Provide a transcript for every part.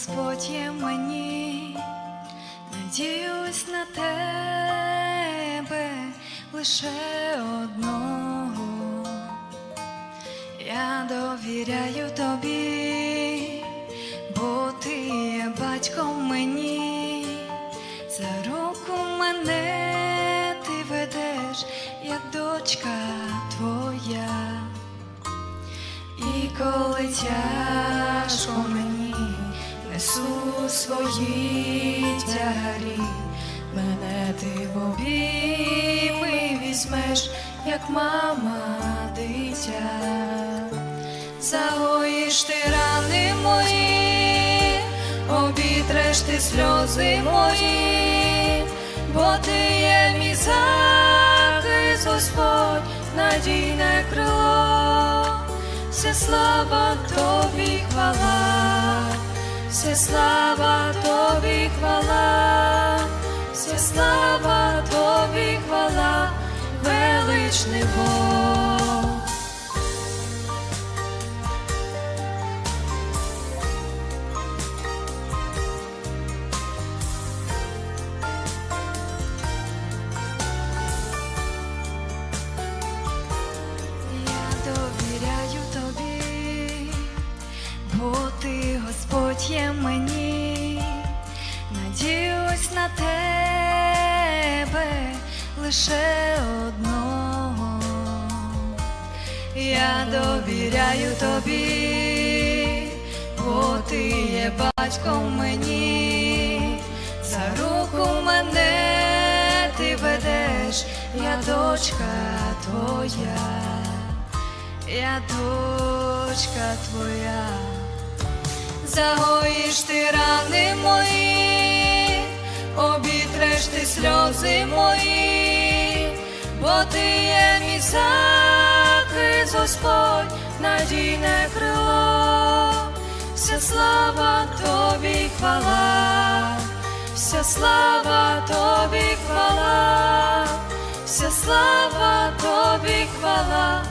Господь є мені, надіюсь на тебе лише одного. Я довіряю тобі, бо ти є батьком мені, за руку мене ти ведеш, як дочка твоя. І коли несу свої тягарі, мене ти в обійми візьмеш, як мама дитя, загоїш ти рани мої, обітреш ти сльози мої, бо ти є мій захист, Господь, надійне крило, вся слава тобі хвала, вся слава тобі хвала, вся слава тобі хвала, величний Бог. Є мені, надіюсь на тебе лише одного. Я довіряю тобі, бо ти є батьком мені, за руку мене ти ведеш, я дочка твоя, я дочка твоя, загоїш ти рани мої, обітреш ти сльози мої, бо ти є мій захист, Господь, надійне крило, вся слава тобі хвала, вся слава тобі хвала, вся слава тобі хвала,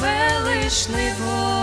величний Бог.